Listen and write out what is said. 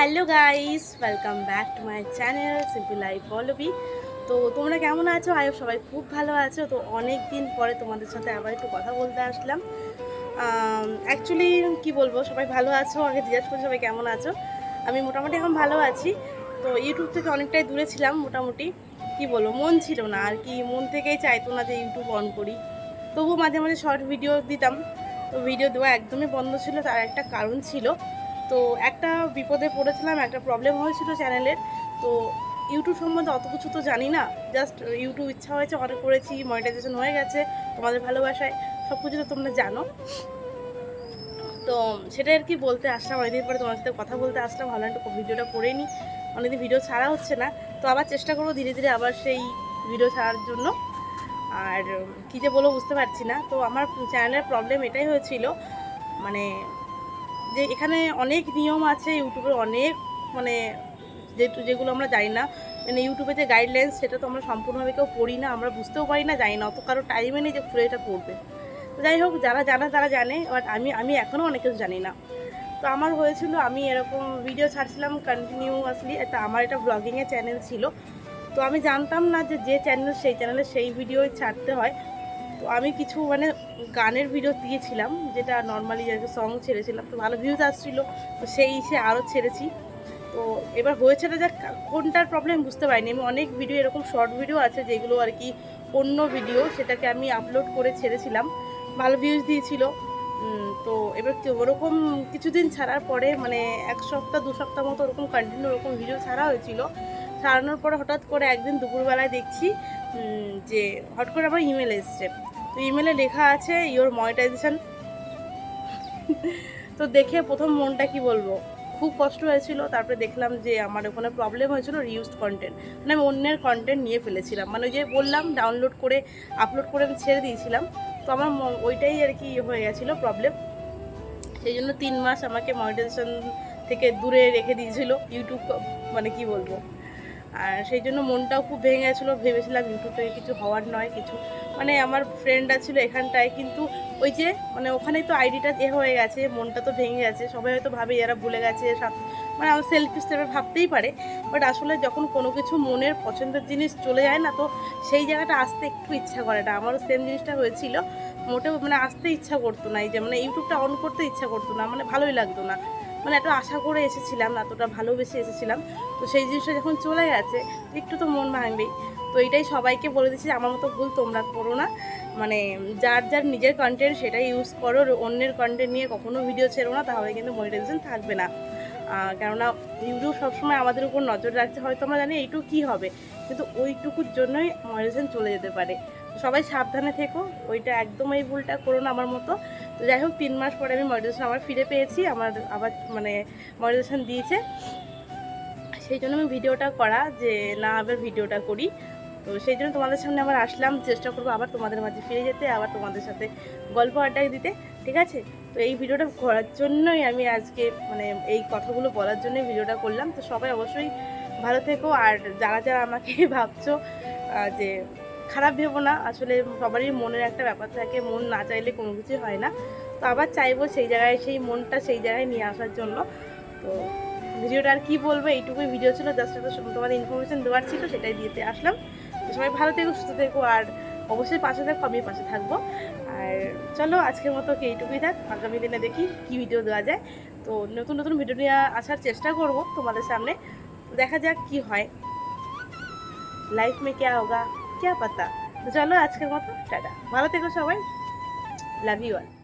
Hello guys welcome back to my channel simple life বলবি তো তোমরা কেমন আছো? আয়ো সবাই খুব ভালো আছো। তো অনেক দিন পরে তোমাদের সাথে আবার একটু কথা বলতে আসলাম। অ্যাকচুয়ালি কি বলব, সবাই ভালো আছো? আগে জিজ্ঞেস করি সবাই কেমন আছো? আমি মোটামুটি এখন ভালো আছি। তো ইউটিউব থেকে অনেকটাই দূরে ছিলাম মোটামুটি। কি বলব, মন ছিল না। আর কি, মন থেকেই চাইতো না যে ইউটিউব অন করি। তবুও মাঝে মাঝে শর্ট ভিডিও দিতাম। তো ভিডিও দেওয়া একদমই বন্ধ ছিল, তার একটা কারণ ছিল। তো একটা বিপদে পড়েছিলাম, একটা প্রবলেম হয়েছিল চ্যানেলের তো ইউটিউব সম্বন্ধে অত কিছু তো জানি না। জাস্ট ইউটিউব ইচ্ছা হয়েছে অর্ডার করেছি মনিটাইজেশন হয়ে গেছে, তোমাদের ভালোবাসায়। সব কিছু তো তোমরা জানো। তো সেটাই আর কি বলতে আসলাম। অনেকদিন পরে তোমার সাথে কথা বলতে আসলাম। ভালো একটা ভিডিওটা করে নিই অনেকদিন ভিডিও ছাড়া হচ্ছে না। তো আবার চেষ্টা করব ধীরে ধীরে আবার সেই ভিডিও ছাড়ার জন্য। আর কী যে বলব বুঝতে পারছি না। তো আমার চ্যানেলের প্রবলেম এটাই হয়েছিল। মানে যে এখানে অনেক নিয়ম আছে, ইউটিউবে অনেক মানে যে যেগুলো আমরা জানি না মানে ইউটিউবে যে গাইডলাইন্স সেটা তো আমরা সম্পূর্ণভাবে কেউ পড়ি না, আমরা বুঝতেও পারি না, জানি না, অত কারও টাইমে নেই যে খুলে এটা পড়বে। যাই হোক, যারা জানে, তারা জানে বাট আমি আমি এখনও অনেক কিছু জানি না। তো আমার হয়েছিল, আমি এরকম ভিডিও ছাড়ছিলাম কন্টিনিউয়াসলি তা আমার এটা ব্লগিংয়ের চ্যানেল ছিল। তো আমি জানতাম না যে যে চ্যানেল সেই চ্যানেলে সেই ভিডিওই ছাড়তে হয়। তো আমি কিছু মানে গানের ভিডিও দিয়েছিলাম, যেটা নর্মালি সং ছেড়েছিলাম, তো ভালো ভিউজ আসছিল, তো সেই সে আরও ছেড়েছি। তো এবার হয়েছে না যে কোনটার প্রবলেম বুঝতে পারিনি। আমি অনেক ভিডিও এরকম শর্ট ভিডিও আছে যেগুলো আর কি অন্য ভিডিও সেটাকে আমি আপলোড করে ছেড়েছিলাম। ভালো ভিউজ দিয়েছিল। তো এবার কি ওরকম কিছুদিন ছাড়ার পরে মানে এক সপ্তাহ, দু সপ্তাহ মতো ওরকম কন্টিনিউ ওরকম ভিডিও ছাড়া হয়েছিল। ছাড়ানোর পর হঠাৎ করে একদিন দুপুরবেলায় দেখছি যে হট করে আমার ইমেল এসছে। তো ইমেলে লেখা আছে ইওর মনিটাইজেশন তো দেখে প্রথম মনটা কি বলব? খুব কষ্ট হয়েছিল। তারপরে দেখলাম যে আমার ওখানে প্রবলেম হয়েছিল রিউজড কন্টেন্ট মানে আমি অন্যের কন্টেন্ট নিয়ে ফেলেছিলাম। মানে ওই যে বললাম ডাউনলোড করে আপলোড করে আমি ছেড়ে দিয়েছিলাম। তো আমার ওইটাই আর কি ইয়ে হয়ে গেছিল প্রবলেম সেই জন্য তিন মাস আমাকে মনিটাইজেশন থেকে দূরে রেখে দিয়েছিল। ইউটিউব মানে কি বলব? আর সেই জন্য মনটাও খুব ভেঙে গেছিল। ভেবেছিলাম ইউটিউব থেকে কিছু হওয়ার নয়, কিছু। মানে আমার ফ্রেন্ড ছিল এখানটায়, কিন্তু ওই যে মানে ওখানেই তো আইডিটা এ হয়ে গেছে, মনটা তো ভেঙে গেছে। সবাই হয়তো ভাবে এরা ভুলে গেছে মানে আমার সেলফ হিসেবে ভাবতেই পারে। বাট আসলে যখন কোনো কিছু মনের পছন্দের জিনিস চলে যায় না, তো সেই জায়গাটা আসতে একটু ইচ্ছা করে না। আমারও সেম জিনিসটা হয়েছিল। মোটেও মানে আসতে ইচ্ছা করতো না, এই যে মানে ইউটিউবটা অন করতে ইচ্ছা করতো না মানে ভালোই লাগতো না। মানে এত আশা করে এসেছিলাম, এতটা ভালোবেসে এসেছিলাম। তো সেই জিনিসটা যখন চলে গেছে, একটু তো মন ভাঙবেই। তো এটাই সবাইকে বলে দিচ্ছি আমার মতো ভুল তোমরা করো না। মানে যার যার নিজের কন্টেন্ট সেটাই ইউজ করো অন্যের কন্টেন্ট নিয়ে কখনো ভিডিও ছেড়ো না, তাহলে কিন্তু মনিটাইজেশন থাকবে না। কেননা ইউটিউব সবসময় আমাদের উপর নজর রাখছে, হয়তো আমরা জানি এইটুকু কী হবে, কিন্তু ওইটুকুর জন্যই মনিটাইজেশন চলে যেতে পারে। সবাই সাবধানে থেকো, ওইটা একদম এই ভুলটা করো না আমার মতো। তো যাই হোক, তিন মাস পরে আমি মনিটাইজেশন আবার ফিরে পেয়েছি। আমার আবার মানে মনিটাইজেশন দিয়েছে। সেই জন্য আমি ভিডিওটা করা, যে না, আবার ভিডিওটা করি। তো সেই জন্য তোমাদের সামনে আবার আসলাম। চেষ্টা করব আবার তোমাদের মাঝে ফিরে যেতে, আবার তোমাদের সাথে গল্প আড্ডা দিতে, ঠিক আছে? তো এই ভিডিওটা করার জন্যই আমি আজকে মানে এই কথাগুলো বলার জন্যই ভিডিওটা করলাম। তো সবাই অবশ্যই ভালো থেকো। আর যারা যারা আমাকে ভাবছ যে খারাপ ভেবো না। আসলে সবারই মনের একটা ব্যাপার থাকে, মন না চাইলে কোনো কিছুই হয় না। তো আবার চাইব সেই জায়গায়, সেই মনটা সেই জায়গায় নিয়ে আসার জন্য। তো ভিডিওটা আর কী বলব, এইটুকুই ভিডিও ছিল। জাস্ট একটা তোমাদের ইনফরমেশন দেওয়ার ছিল, সেটাই দিতে আসলাম। তো সবাই ভালো থেকো, সুস্থ থেকো, আর অবশ্যই পাশে থাকো আমি পাশে থাকব। আর চলো, আজকের মতো কি এইটুকুই থাক। আগামী দিনে দেখি কি ভিডিও দেওয়া যায়। তো নতুন নতুন ভিডিও নিয়ে আসার চেষ্টা করব তোমাদের সামনে। দেখা যাক কি হয়। লাইফ মে ক্যা হোগা ক্যা পাতা। তো চলো আজকের মতো টাটা। ভালো থেকো সবাই। Love you all